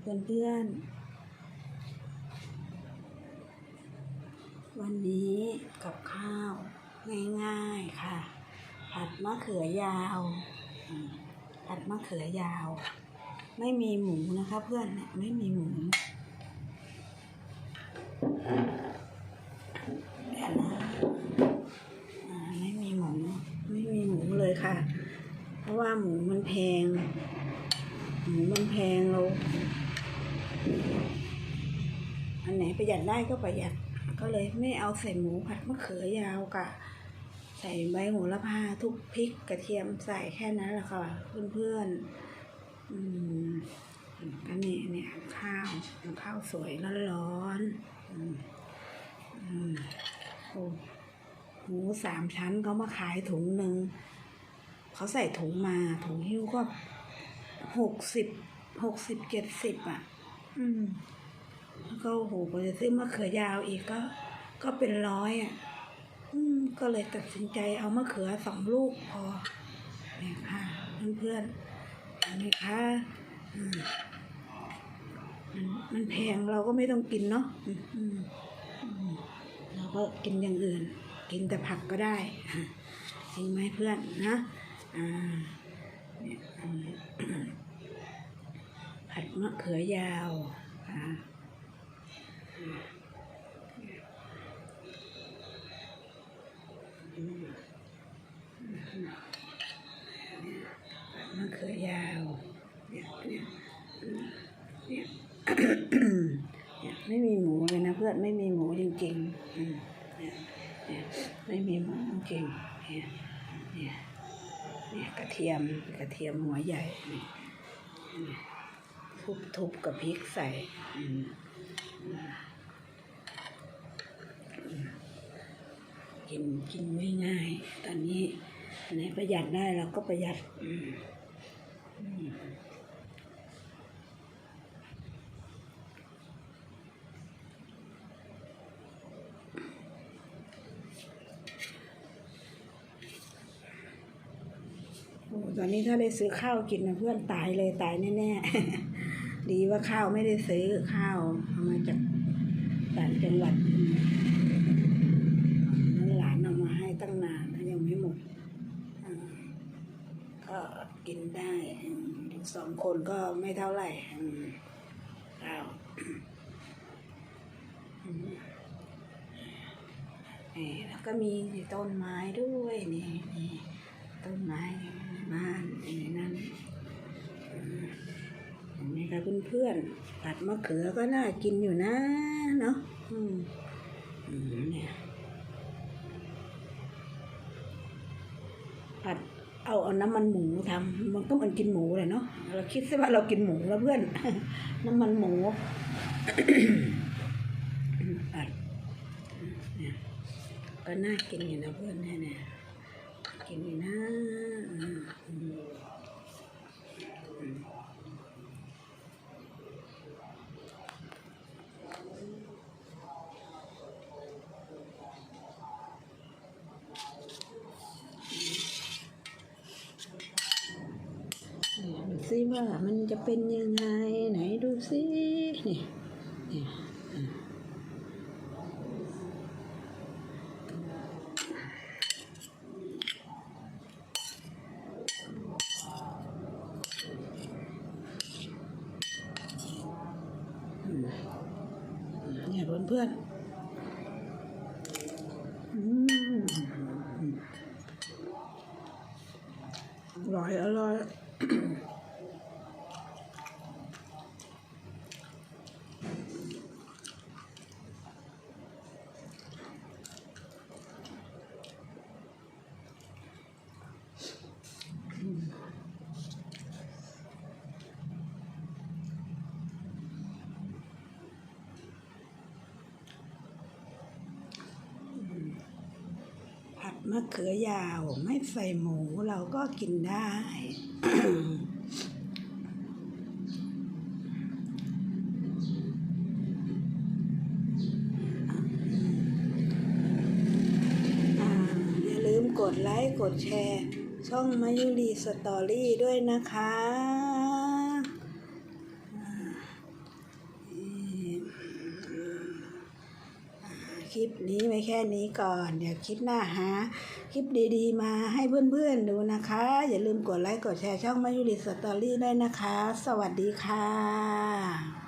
เพื่อนๆ วันนี้กับข้าวง่ายๆค่ะ ผัดมะเขือยาว ผัดมะเขือยาว ไม่มีหมูนะคะเพื่อนไม่มีหมูดี๋ยวนะอ่าไม่มีหมู ไม่มีหมูเลยค่ะ เพราะว่าหมูมันแพง หมูมันแพงเราอันไหนประหยัดได้ก็ประหยัด ก็เลยไม่เอาใส่หมูผัดมะเขือยาวกะใส่ใบโหระพาทุกพริกกระเทียมใส่แค่นั้นแหละค่ะ เพื่อนๆอืมอันนี้เนี่ยข้าวข้าวสวยร้อนๆอืมอืมโอ้หมูสามชั้นเขามาขายถุงหนึ่งเขาใส่ถุงมาถุงหิ้วก็ หกสิบหกสิบเจ็ดสิบอะ อืม แล้วก็โอ้โหพอจะซื้อมะเขือยาวอีกก็ ก็เป็นร้อยอะ อืม ก็เลยตัดสินใจเอามะเขือสองลูกพอเนี่ยค่ะเพื่อนๆเห็นไหมคะอืมมันมันแพงเราก็ไม่ต้องกินเนาะอืมอือเราก็กินอย่างอื่น กินแต่ผักก็ได้อะจริงไหมเพื่อนนะอ่าเนี่ย ผัดมะเขือยาวอ่ามะเขือยาวเนี่ยเนี่ยเนี่ยไม่มีหมูเลยนะเพื่อนไม่มีหมูจริงๆเนี่ยเนี่ยไม่มีหมูจริงเนี่ยเนี่ยเนี่ยกระเทียมกระเทียมหัวใหญ่นี่นี่ ทุบทุบกับพริกใส่อืมกินกินง่ายๆตอนนี้อันไหนประหยัดได้เราก็ประหยัดตอนนี้ถ้าได้ซื้อข้าวกินนะเพื่อนตายเลยตายแน่ๆ ดีว่าข้าวไม่ได้ซื้อข้าวเอามาจากต่างจังหวัดนั่นหลานเอามาให้ตั้งนานแล้วยังไม่หมดก็กินได้สองคนก็ไม่เท่าไหร่ข้าวอืมนี่แล้วก็มีต้นไม้ด้วยนี่ต้นไม้บ้านในนั้น เห็นเพื่อนๆผัดมะเขือก็น่ากินอยู่นะเนาะอืมอืมเนี่ยผัดเอาเอาน้ำมันหมูทำมันก็เหมันกินหมูเลยเนาะเราคิดซะว่าเรากินหมูแล้วเพื่อน น้ำมันหมูผัดเนี่ยก็น่ากินอยู่นะเพื่อนเนี่ยเนี่ยกินนี่นะอืมอืมอืมเนี่ยดูซิ ว่ามันจะเป็นยังไงไหนดูซินี่นี่เนี่ยเพื่อนเพื่อนอร่อยอร่อย มะเขือยาวไม่ใส่หมูเราก็กินได้ อย่าลืมกดไลค์ กดแชร์ ช่องมายุรีสตอรี่ด้วยนะคะ ลิปนี้ไว้แค่นี้ก่อน เดี๋ยวคลิปหน้าหาคลิปดีๆ มาให้เพื่อนๆดูนะคะ อย่าลืมกดไลค์กดแชร์ช่องมายุริสตอรี่ด้วยนะคะ สวัสดีค่ะ